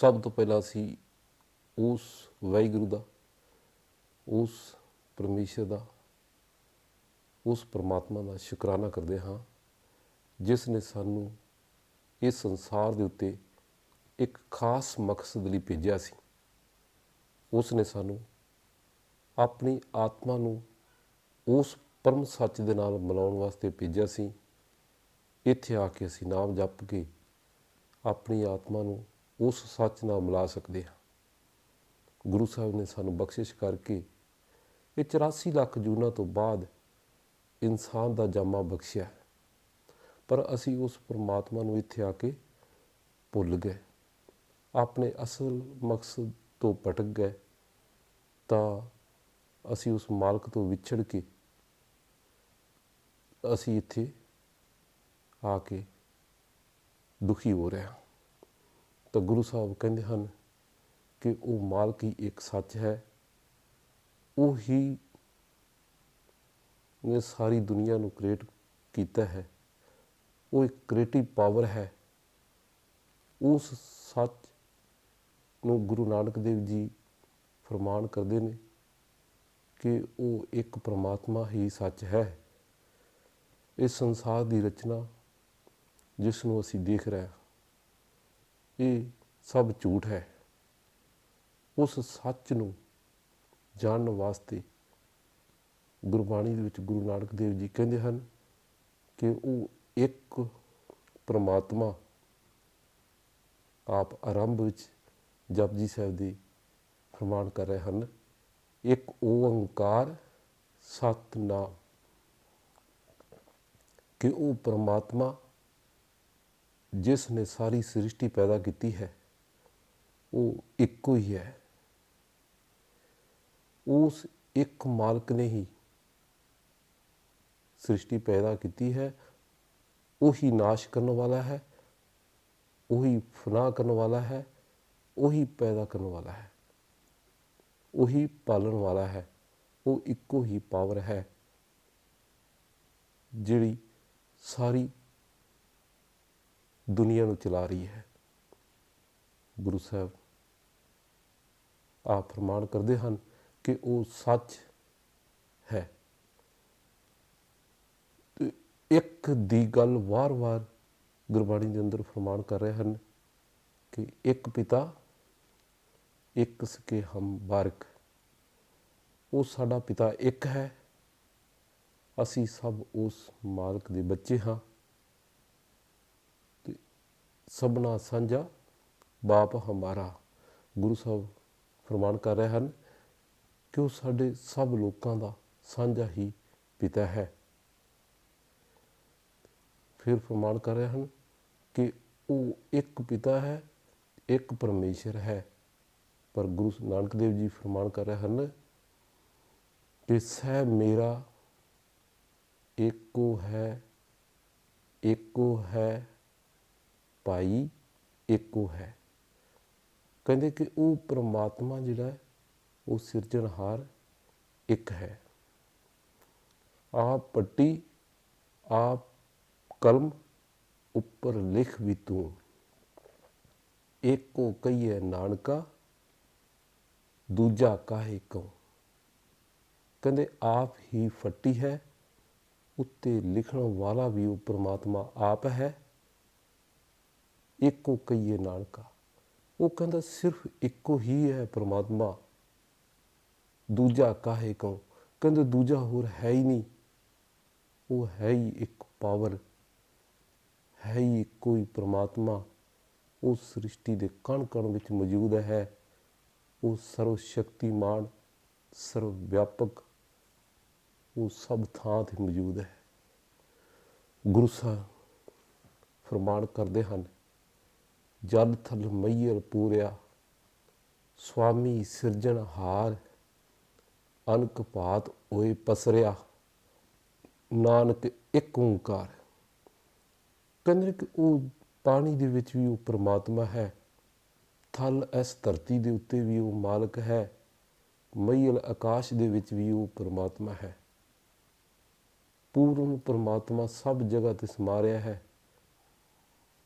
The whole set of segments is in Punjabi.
ਸਭ ਤੋਂ ਪਹਿਲਾਂ ਅਸੀਂ ਉਸ ਵਾਹਿਗੁਰੂ ਦਾ, ਉਸ ਪਰਮੇਸ਼ਰ ਦਾ, ਉਸ ਪਰਮਾਤਮਾ ਦਾ ਸ਼ੁਕਰਾਨਾ ਕਰਦੇ ਹਾਂ, ਜਿਸ ਨੇ ਸਾਨੂੰ ਇਸ ਸੰਸਾਰ ਦੇ ਉੱਤੇ ਇੱਕ ਖਾਸ ਮਕਸਦ ਲਈ ਭੇਜਿਆ ਸੀ। ਉਸ ਨੇ ਸਾਨੂੰ ਆਪਣੀ ਆਤਮਾ ਨੂੰ ਉਸ ਪਰਮ ਸੱਚ ਦੇ ਨਾਲ ਮਿਲਾਉਣ ਵਾਸਤੇ ਭੇਜਿਆ ਸੀ। ਇੱਥੇ ਆ ਕੇ ਅਸੀਂ ਨਾਮ ਜਪ ਕੇ ਆਪਣੀ ਆਤਮਾ ਨੂੰ ਉਸ ਸੱਚ ਨਾਲ ਮਿਲਾ ਸਕਦੇ ਹਾਂ। ਗੁਰੂ ਸਾਹਿਬ ਨੇ ਸਾਨੂੰ ਬਖਸ਼ਿਸ਼ ਕਰਕੇ ਇਹ 84 ਲੱਖ ਜੂਨਾਂ ਤੋਂ ਬਾਅਦ ਇਨਸਾਨ ਦਾ ਜਾਮਾ ਬਖਸ਼ਿਆ ਪਰ ਅਸੀਂ ਉਸ ਪਰਮਾਤਮਾ ਨੂੰ ਇੱਥੇ ਆ ਕੇ ਭੁੱਲ ਗਏ। ਆਪਣੇ ਅਸਲ ਮਕਸਦ ਤੋਂ ਭਟਕ ਗਏ ਤਾਂ ਅਸੀਂ ਉਸ ਮਾਲਕ ਤੋਂ ਵਿਛੜ ਕੇ ਅਸੀਂ ਇੱਥੇ ਆ ਕੇ ਦੁਖੀ ਹੋ ਰਹੇ ਹਾਂ। ਤਾਂ ਗੁਰੂ ਸਾਹਿਬ ਕਹਿੰਦੇ ਹਨ ਕਿ ਉਹ ਮਾਲਕ ਹੀ ਇੱਕ ਸੱਚ ਹੈ। ਉਹ ਹੀ ਨੇ ਸਾਰੀ ਦੁਨੀਆ ਨੂੰ ਕ੍ਰੀਏਟ ਕੀਤਾ ਹੈ। ਉਹ ਇੱਕ ਕ੍ਰੀਏਟਿਵ ਪਾਵਰ ਹੈ। ਉਸ ਸੱਚ ਨੂੰ ਗੁਰੂ ਨਾਨਕ ਦੇਵ ਜੀ ਫਰਮਾਨ ਕਰਦੇ ਨੇ ਕਿ ਉਹ ਇੱਕ ਪ੍ਰਮਾਤਮਾ ਹੀ ਸੱਚ ਹੈ। ਇਸ ਸੰਸਾਰ ਦੀ ਰਚਨਾ ਜਿਸ ਨੂੰ ਅਸੀਂ ਦੇਖ ਰਹੇ ਹਾਂ ਇਹ ਸਭ ਝੂਠ ਹੈ। ਉਸ ਸੱਚ ਨੂੰ ਜਾਣਨ ਵਾਸਤੇ ਗੁਰਬਾਣੀ ਦੇ ਵਿੱਚ ਗੁਰੂ ਨਾਨਕ ਦੇਵ ਜੀ ਕਹਿੰਦੇ ਹਨ ਕਿ ਉਹ ਇੱਕ ਪ੍ਰਮਾਤਮਾ ਆਪ ਆਰੰਭ ਵਿੱਚ ਜਪਜੀ ਸਾਹਿਬ ਦੀ ਫਰਮਾਨ ਕਰ ਰਹੇ ਹਨ, ਇੱਕ ਓੰਕਾਰ ਸਤਨਾਮ। ਕਿ ਉਹ ਪ੍ਰਮਾਤਮਾ ਜਿਸ ਨੇ ਸਾਰੀ ਸ੍ਰਿਸ਼ਟੀ ਪੈਦਾ ਕੀਤੀ ਹੈ, ਉਹ ਇੱਕੋ ਹੀ ਹੈ। ਉਸ ਇੱਕ ਮਾਲਕ ਨੇ ਹੀ ਸ੍ਰਿਸ਼ਟੀ ਪੈਦਾ ਕੀਤੀ ਹੈ। ਉਹੀ ਨਾਸ਼ ਕਰਨ ਵਾਲਾ ਹੈ, ਉਹੀ ਫਨਾ ਕਰਨ ਵਾਲਾ ਹੈ, ਉਹੀ ਪੈਦਾ ਕਰਨ ਵਾਲਾ ਹੈ। ਉਹੀ ਪਾਲਣ ਵਾਲਾ ਹੈ, ਉਹ ਇੱਕੋ ਹੀ ਪਾਵਰ ਹੈ, ਜਿਹੜੀ ਸਾਰੀ ਦੁਨੀਆ ਨੂੰ ਚਲਾ ਰਹੀ ਹੈ। ਗੁਰੂ ਸਾਹਿਬ, ਆਪ ਫਰਮਾਨ ਕਰਦੇ ਹਨ ਕਿ ਉਹ ਸੱਚ ਹੈ। ਇੱਕ ਦੀ ਗੱਲ ਵਾਰ-ਵਾਰ ਗੁਰਬਾਣੀ ਦੇ ਅੰਦਰ ਫਰਮਾਨ ਕਰ ਰਹੇ ਹਨ ਕਿ ਇੱਕ ਪਿਤਾ, ਇੱਕ ਸਕੇ ਹਮ ਬਾਰਕ। ਉਹ ਸਾਡਾ ਪਿਤਾ ਇੱਕ ਹੈ। ਅਸੀਂ ਸਭ ਉਸ ਮਾਲਕ ਦੇ ਬੱਚੇ ਹਾਂ। ਸਭਨਾ ਸਾਂਝਾ ਬਾਪ ਹਮਾਰਾ। ਗੁਰੂ ਸਾਹਿਬ ਫਰਮਾਨ ਕਰ ਰਹੇ ਹਨ ਕਿ ਉਹ ਸਾਡੇ ਸਭ ਲੋਕਾਂ ਦਾ ਸਾਂਝਾ ਹੀ ਪਿਤਾ ਹੈ। ਫਿਰ ਫਰਮਾਨ ਕਰ ਰਹੇ ਹਨ ਕਿ ਉਹ ਇੱਕ ਪਿਤਾ ਹੈ, ਇੱਕ ਪਰਮੇਸ਼ਰ ਹੈ। ਪਰ ਗੁਰੂ ਨਾਨਕ ਦੇਵ ਜੀ ਫਰਮਾਨ ਕਰ ਰਹੇ ਹਨ ਕਿ ਸਹਿ ਮੇਰਾ ਇੱਕੋ ਹੈ ਇੱਕੋ ਹੈ ਭਾਈ ਇੱਕੋ ਹੈ। ਕਹਿੰਦੇ ਕਿ ਉਹ ਪ੍ਰਮਾਤਮਾ ਜਿਹੜਾ ਉਹ ਸਿਰਜਣਹਾਰ ਇੱਕ ਹੈ। ਆਪ ਪੱਟੀ ਆਪ ਕਲਮ ਉੱਪਰ ਲਿਖ ਵੀ ਤੂੰ। ਏਕੋ ਕਹੀਏ ਨਾਨਕਾ, ਦੂਜਾ ਕਾਹੇ ਕਉ ਕਹਿੰਦੇ ਆਪ ਹੀ ਫੱਟੀ ਹੈ, ਉੱਤੇ ਲਿਖਣ ਵਾਲਾ ਵੀ ਉਹ ਪ੍ਰਮਾਤਮਾ ਆਪ ਹੈ। ਇੱਕੋ ਕਹੀਏ ਨਾਨਕਾ। ਉਹ ਕਹਿੰਦਾ, ਸਿਰਫ ਇੱਕੋ ਹੀ ਹੈ ਪ੍ਰਮਾਤਮਾ। ਦੂਜਾ ਕਾਹੇ ਕਉ ਕਹਿੰਦੇ, ਦੂਜਾ ਹੋਰ ਹੈ ਹੀ ਨਹੀਂ। ਉਹ ਹੈ ਹੀ ਇੱਕ ਪਾਵਰ ਹੈ ਹੀ ਕੋਈ ਪ੍ਰਮਾਤਮਾ। ਉਸ ਸ੍ਰਿਸ਼ਟੀ ਦੇ ਕਣ ਕਣ ਵਿੱਚ ਮੌਜੂਦ ਹੈ। ਉਹ ਸਰਵ ਸ਼ਕਤੀਮਾਨ ਸਰਵ ਵਿਆਪਕ ਉਹ ਸਭ ਥਾਂ ਤੇ ਮੌਜੂਦ ਹੈ। ਗੁਰੂ ਸਾਹਿਬ ਫਰਮਾਨ ਕਰਦੇ ਹਨ ਜਲ ਥਲ ਮਈਰ ਪੂਰਿਆ ਸੁਆਮੀ ਸਿਰਜਣਹਾਰ ਅਨਕ ਭਾਤ ਹੋਏ ਪਸਰਿਆ, ਨਾਨਕ ਇੱਕ ਓੰਕਾਰ। ਕਹਿੰਦੇ ਕਿ ਉਹ ਪਾਣੀ ਦੇ ਵਿੱਚ ਵੀ ਉਹ ਪ੍ਰਮਾਤਮਾ ਹੈ, ਥਲ ਇਸ ਧਰਤੀ ਦੇ ਉੱਤੇ ਵੀ ਉਹ ਮਾਲਕ ਹੈ ਮਈਲ ਆਕਾਸ਼ ਦੇ ਵਿੱਚ ਵੀ ਉਹ ਪ੍ਰਮਾਤਮਾ ਹੈ। ਪੂਰਨ ਪ੍ਰਮਾਤਮਾ ਸਭ ਜਗ੍ਹਾ ਤੇ ਸਮਾ ਰਿਹਾ ਹੈ।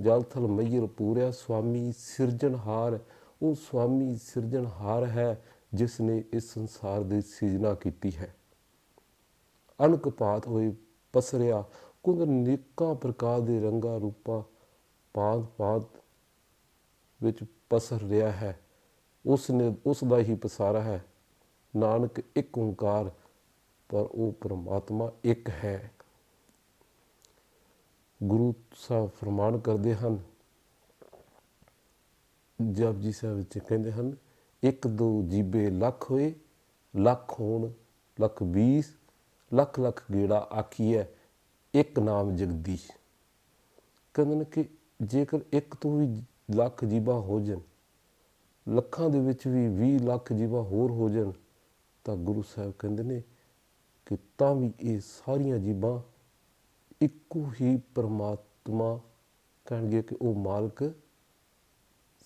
ਜਲ ਥਲ ਮਈਰ ਪੂਰਿਆ ਸੁਆਮੀ ਸਿਰਜਣਹਾਰ ਉਹ ਸੁਆਮੀ ਸਿਰਜਣਹਾਰ ਹੈ, ਜਿਸ ਨੇ ਇਸ ਸੰਸਾਰ ਦੀ ਸਿਰਜਣਾ ਕੀਤੀ ਹੈ। ਅਨਕ ਪਾਤ ਹੋਏ ਪਸਰਿਆ, ਕੁੰਦ ਨਿਕਾਂ ਪ੍ਰਕਾਰ ਦੇ ਰੰਗਾ ਰੂਪਾਂ ਪਾਤ ਪਾਤ ਵਿੱਚ ਪਸਰ ਰਿਹਾ ਹੈ। ਉਸ ਨੇ, ਉਸ ਦਾ ਹੀ ਪਸਾਰਾ ਹੈ। ਨਾਨਕ ਇੱਕ ਓੰਕਾਰ, ਪਰ ਉਹ ਪਰਮਾਤਮਾ ਇੱਕ ਹੈ। ਗੁਰੂ ਸਾਹਿਬ ਫਰਮਾਨ ਕਰਦੇ ਹਨ, ਜਪਜੀ ਸਾਹਿਬ ਵਿੱਚ ਕਹਿੰਦੇ ਹਨ, ਇੱਕ ਦੋ ਜੀਬੇ ਲੱਖ ਹੋਏ, ਲੱਖ ਹੋਣ, ਲੱਖ 20 ਲੱਖ ਲੱਖ ਗੇੜਾ ਆਖੀਐ, ਇੱਕ ਨਾਮ ਜਗਦੀਸ਼। ਕਹਿੰਦੇ ਨੇ ਕਿ ਜੇਕਰ ਇੱਕ ਤੋਂ ਵੀ ਲੱਖ ਜੀਬਾ ਹੋ ਜਾਣ, ਲੱਖਾਂ ਦੇ ਵਿੱਚ ਵੀ 20 ਲੱਖ ਜੀਬਾ ਹੋਰ ਹੋ ਜਾਣ, ਤਾਂ ਗੁਰੂ ਸਾਹਿਬ ਕਹਿੰਦੇ ਨੇ ਕਿ ਤਾਂ ਵੀ ਇਹ ਸਾਰੀਆਂ ਜੀਬਾਂ ਇੱਕੋ ਹੀ ਪਰਮਾਤਮਾ ਕਹਿਣਗੇ ਕਿ ਉਹ ਮਾਲਕ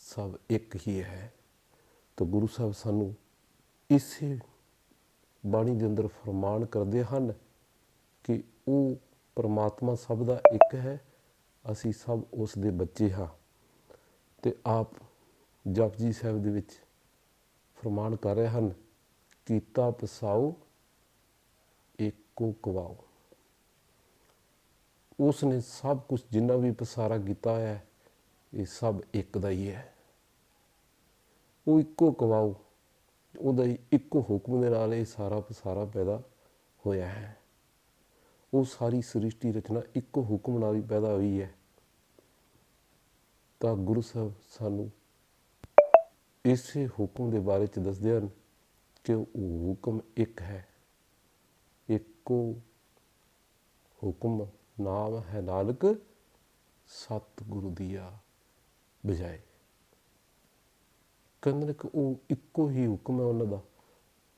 ਸਭ ਇੱਕ ਹੀ ਹੈ। ਤਾਂ ਗੁਰੂ ਸਾਹਿਬ ਸਾਨੂੰ ਇਸੇ ਬਾਣੀ ਦੇ ਅੰਦਰ ਫਰਮਾਨ ਕਰਦੇ ਹਨ ਕਿ ਉਹ ਪਰਮਾਤਮਾ ਸਭ ਦਾ ਇੱਕ ਹੈ, ਅਸੀਂ ਸਭ ਉਸ ਦੇ ਬੱਚੇ ਹਾਂ। ਤੇ ਆਪ ਜਪਜੀ ਸਾਹਿਬ ਦੇ ਵਿੱਚ ਫਰਮਾਨ ਕਰ ਰਹੇ ਹਨ ਕੀਤਾ ਪਸਾਓ ਏਕੋ ਕਵਾਓ। ਉਸ ਨੇ ਸਭ ਕੁਝ ਜਿੰਨਾ ਵੀ ਪਸਾਰਾ ਕੀਤਾ ਹੈ, ਇਹ ਸਭ ਇੱਕ ਦਾ ਹੀ ਹੈ। ਉਹ ਇੱਕੋ ਕਵਾਓ ਉਹਦਾ ਹੀ ਇੱਕੋ ਹੁਕਮ ਦੇ ਨਾਲ ਇਹ ਸਾਰਾ ਪਸਾਰਾ ਪੈਦਾ ਹੋਇਆ ਹੈ। ਉਹ ਸਾਰੀ ਸ੍ਰਿਸ਼ਟੀ ਰਚਨਾ ਇੱਕੋ ਹੁਕਮ ਨਾਲ ਹੀ ਪੈਦਾ ਹੋਈ ਹੈ। ਤਾਂ ਗੁਰੂ ਸਾਹਿਬ ਸਾਨੂੰ ਇਸੇ ਹੁਕਮ ਦੇ ਬਾਰੇ ਚ ਦੱਸਦੇ ਹਨ ਕਿ ਉਹ ਹੁਕਮ ਇੱਕ ਹੈ। ਇੱਕੋ ਹੁਕਮ ਨਾਮ ਹੈ ਨਾਨਕ, ਸਤਿਗੁਰੂ ਦੀਆ ਬਜਾਏ। ਕਹਿੰਦੇ ਕਿ ਉਹ ਇੱਕੋ ਹੀ ਹੁਕਮ ਹੈ ਉਹਨਾਂ ਦਾ।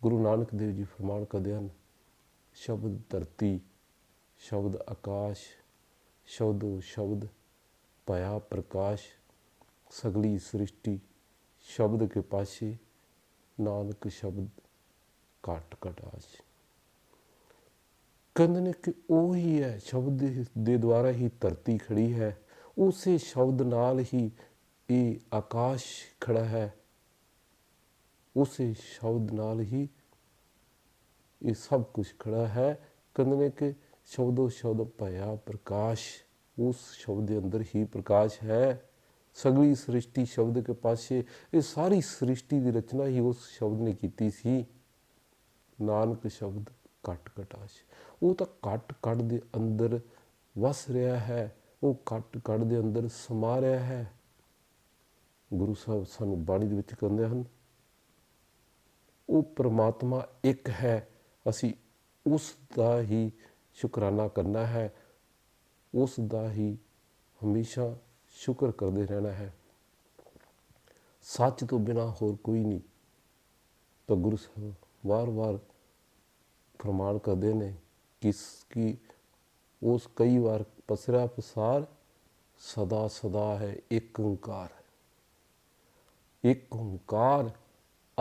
ਗੁਰੂ ਨਾਨਕ ਦੇਵ ਜੀ ਫਰਮਾਨ ਕਰਦੇ ਹਨ, ਸ਼ਬਦ ਧਰਤੀ, ਸ਼ਬਦ ਆਕਾਸ਼, ਸ਼ਬਦੋ ਸ਼ਬਦ ਭਇਆ ਪ੍ਰਕਾਸ਼, ਸਗਲੀ ਸ੍ਰਿਸ਼ਟੀ, ਸ਼ਬਦ ਕੇ ਪਾਸੇ, ਨਾਨਕ ਸ਼ਬਦ ਘਟ ਘਟਾਸ਼। ਕਹਿੰਦੇ ਨੇ ਕਿ ਉਹ ਹੀ ਹੈ ਸ਼ਬਦ ਦੇ- ਦੁਆਰਾ ਹੀ ਧਰਤੀ ਖੜੀ ਹੈ। ਉਸੇ ਸ਼ਬਦ ਨਾਲ ਹੀ ਇਹ ਆਕਾਸ਼ ਖੜਾ ਹੈ। ਉਸੇ ਸ਼ਬਦ ਨਾਲ ਹੀ ਇਹ ਸਭ ਕੁਝ ਖੜਾ ਹੈ। ਕਹਿੰਦੇ ਨੇ ਕਿ ਸ਼ਬਦੋ ਸ਼ਬਦ ਭਇਆ ਪ੍ਰਕਾਸ਼, ਉਸ ਸ਼ਬਦ ਦੇ ਅੰਦਰ ਹੀ ਪ੍ਰਕਾਸ਼ ਹੈ। ਸਗਲੀ ਸ੍ਰਿਸ਼ਟੀ ਸ਼ਬਦ ਕੇ ਪਾਸੇ, ਇਹ ਸਾਰੀ ਸ੍ਰਿਸ਼ਟੀ ਦੀ ਰਚਨਾ ਹੀ ਉਸ ਸ਼ਬਦ ਨੇ ਕੀਤੀ ਸੀ। ਨਾਨਕ ਸ਼ਬਦ ਘਟ ਘਟਾਸ਼। ਉਹ ਤਾਂ ਘਟ ਘਟ ਦੇ ਅੰਦਰ ਵਸ ਰਿਹਾ ਹੈ, ਉਹ ਘਟ ਘਟ ਦੇ ਅੰਦਰ ਸਮਾ ਰਿਹਾ ਹੈ। ਗੁਰੂ ਸਾਹਿਬ ਸਾਨੂੰ ਬਾਣੀ ਦੇ ਵਿੱਚ ਕਹਿੰਦੇ ਹਨ, ਉਹ ਪ੍ਰਮਾਤਮਾ ਇੱਕ ਹੈ, ਅਸੀਂ ਉਸ ਦਾ ਹੀ ਸ਼ੁਕਰਾਨਾ ਕਰਨਾ ਹੈ, ਉਸ ਦਾ ਹੀ ਹਮੇਸ਼ਾ ਸ਼ੁਕਰ ਕਰਦੇ ਰਹਿਣਾ ਹੈ। ਸੱਚ ਤੋਂ ਬਿਨਾ ਹੋਰ ਕੋਈ ਨਹੀਂ। ਤਾਂ ਗੁਰੂ ਸਾਹਿਬ ਵਾਰ-ਵਾਰ ਪ੍ਰਮਾਣ ਕਰਦੇ ਨੇ ਕਿਸ ਸ- ਕਿ ਉਸ ਕਈ ਵਾਰ ਪਸਰਾ ਪਸਾਰ ਸਦਾ ਸਦਾ ਹੈ, ਇੱਕ ਓੰਕਾਰ ਹੈ। ਇੱਕ ਓੰਕਾਰ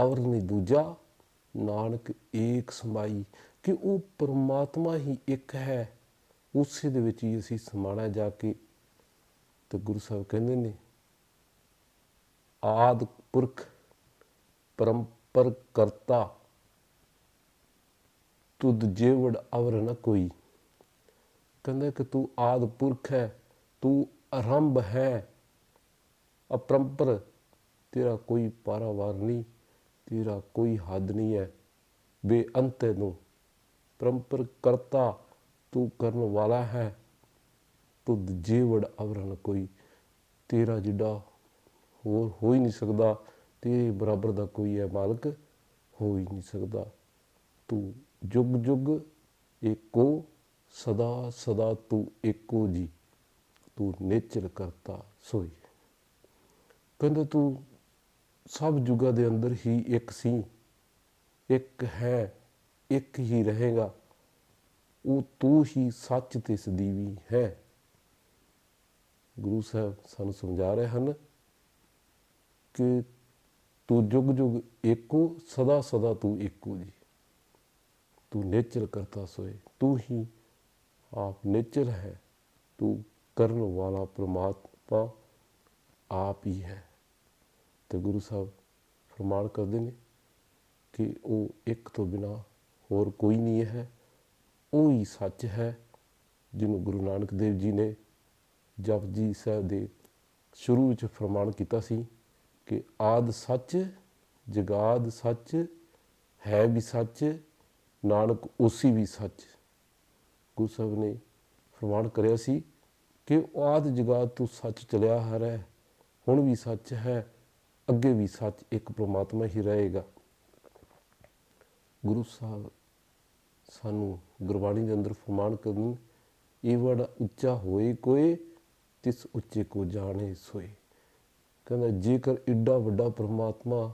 ਅਵਰ ਨੇ ਦੂਜਾ, ਨਾਨਕ ਏਕ ਸਮਾਈ, ਕਿ ਉਹ ਪਰਮਾਤਮਾ ਹੀ ਇੱਕ ਹੈ। ਉਸੇ ਦੇ ਵਿੱਚ ਹੀ ਅਸੀਂ ਸਮਾਣਾ ਜਾ ਕੇ ਤੇ ਗੁਰੂ ਸਾਹਿਬ ਕਹਿੰਦੇ ਨੇ, ਆਦ ਪੁਰਖ ਪਰੰਪਰ ਕਰਤਾ ਤੁਧ ਜੇਵੜ ਅਵਰ ਨ ਕੋਈ। ਕਹਿੰਦਾ ਕਿ ਤੂੰ ਆਦ ਪੁਰਖ ਹੈ, ਤੂੰ ਆਰੰਭ ਹੈ। ਅਪਰੰਪਰ, ਤੇਰਾ ਕੋਈ ਪਾਰਾਵਾਰ ਨਹੀਂ, ਤੇਰਾ ਕੋਈ ਹੱਦ ਨਹੀਂ ਹੈ। ਬੇਅੰਤ ਹੈ ਤੂੰ। ਪਰੰਪਰ ਕਰਤਾ ਤੂੰ ਕਰਨ ਵਾਲਾ ਹੈ। ਤੂੰ ਜੀਵੜ ਅਵਰਨ ਕੋਈ। ਤੇਰਾ ਜਿੱਡਾ ਹੋਰ ਹੋ ਹੀ ਨਹੀਂ ਸਕਦਾ, ਤੇਰੇ ਬਰਾਬਰ ਦਾ ਕੋਈ ਹੈ ਮਾਲਕ, ਹੋ ਹੀ ਨਹੀਂ ਸਕਦਾ। ਤੂੰ ਜੁਗ ਜੁਗ ਏਕੋ ਸਦਾ ਸਦਾ ਤੂੰ ਏਕੋ ਜੀ, ਤੂੰ ਨੇਚਰ ਕਰਤਾ ਸੋਈ। ਕਹਿੰਦੇ ਤੂੰ ਸਭ ਜੁਗਾਂ ਦੇ ਅੰਦਰ ਹੀ ਇੱਕ ਸੀ, ਇੱਕ ਹੈ, ਇੱਕ ਹੀ ਰਹੇਗਾ, ਉਹ ਤੂੰ ਹੀ ਸੱਚ ਤੇ ਸਦੀਵੀ ਹੈ। ਗੁਰੂ ਸਾਹਿਬ ਸਾਨੂੰ ਸਮਝਾ ਰਹੇ ਹਨ ਕਿ ਤੂੰ ਜੁਗ ਜੁਗ ਏਕੋ, ਸਦਾ ਸਦਾ ਤੂੰ ਏਕੋ ਜੀ। ਤੂੰ ਨੇਚਰ ਕਰਤਾ ਸੋਏ, ਤੂੰ ਹੀ ਆਪ ਨੇਚਰ ਹੈ, ਤੂੰ ਕਰਨ ਵਾਲਾ ਪ੍ਰਮਾਤ ਪਰਮਾਤਮਾ ਆਪ ਹੀ ਹੈ। ਤੇ ਗੁਰੂ ਸਾਹਿਬ ਫਰਮਾਨ ਕਰਦੇ ਨੇ ਕਿ ਉਹ ਇੱਕ ਤੋਂ ਬਿਨਾ ਹੋਰ ਕੋਈ ਨਹੀਂ ਹੈ, ਉਹ ਹੀ ਸੱਚ ਹੈ, ਜਿਹਨੂੰ ਗੁਰੂ ਨਾਨਕ ਦੇਵ ਜੀ ਨੇ ਜਪਜੀ ਸਾਹਿਬ ਦੇ ਸ਼ੁਰੂ ਵਿੱਚ ਫਰਮਾਨ ਕੀਤਾ ਸੀ ਕਿ ਆਦ ਸੱਚ, ਜਗਾਦ ਸੱਚ, ਹੈ ਵੀ ਸੱਚ ਨਾਨਕ ਉਸੀ ਵੀ ਸੱਚ ਗੁਰੂ ਸਾਹਿਬ ਨੇ ਫਰਮਾਨ ਕਰਿਆ ਸੀ ਕਿ ਉਹ ਆਦ ਜਗਾਦ ਤੋਂ ਸੱਚ ਚਲਿਆ ਆ ਹੁਣ ਵੀ ਸੱਚ ਹੈ, ਅੱਗੇ ਵੀ ਸੱਚ ਇੱਕ ਪ੍ਰਮਾਤਮਾ ਹੀ ਰਹੇਗਾ। ਗੁਰੂ ਸਾਹਿਬ ਸਾਨੂੰ ਗੁਰਬਾਣੀ ਦੇ ਅੰਦਰ ਫਰਮਾਨ ਕਰਨ, ਇਹ ਵੜਾ ਉੱਚਾ ਹੋਏ ਕੋਏ, ਤਿਸ ਉੱਚੇ ਕੋ ਜਾਣੇ ਸੋਏ। ਕਹਿੰਦਾ ਜੇਕਰ ਇੱਡਾ ਵੱਡਾ ਪ੍ਰਮਾਤਮਾ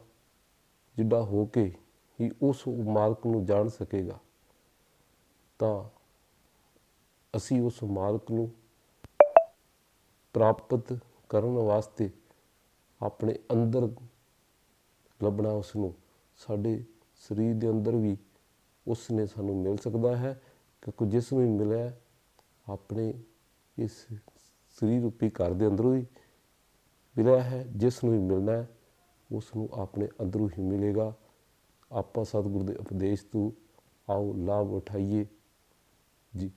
ਜਿੱਡਾ ਹੋ ਕੇ ਹੀ ਉਸ ਮਾਲਕ ਨੂੰ ਜਾਣ ਸਕੇਗਾ। ਤਾਂ ਅਸੀਂ ਉਸ ਮਾਲਕ ਨੂੰ ਪ੍ਰਾਪਤ ਕਰਨ ਵਾਸਤੇ ਆਪਣੇ ਅੰਦਰ ਲੱਭਣਾ ਉਸ ਨੂੰ। ਸਾਡੇ ਸਰੀਰ ਦੇ ਅੰਦਰ ਵੀ ਉਸ ਨੇ ਸਾਨੂੰ ਮਿਲ ਸਕਦਾ ਹੈ ਕਿਉਂਕਿ ਜਿਸ ਨੂੰ ਵੀ ਮਿਲਿਆ ਆਪਣੇ ਇਸ ਸਰੀਰ ਰੂਪੀ ਘਰ ਦੇ ਅੰਦਰੋਂ ਹੀ ਮਿਲਿਆ ਹੈ। ਜਿਸ ਨੂੰ ਵੀ ਮਿਲਣਾ ਉਸ ਨੂੰ ਆਪਣੇ ਅੰਦਰੋਂ ਹੀ ਮਿਲੇਗਾ। ਆਪਾਂ ਸਤਿਗੁਰ ਦੇ ਉਪਦੇਸ਼ ਤੋਂ ਆਓ ਲਾਭ ਉਠਾਈਏ। ਜੀ।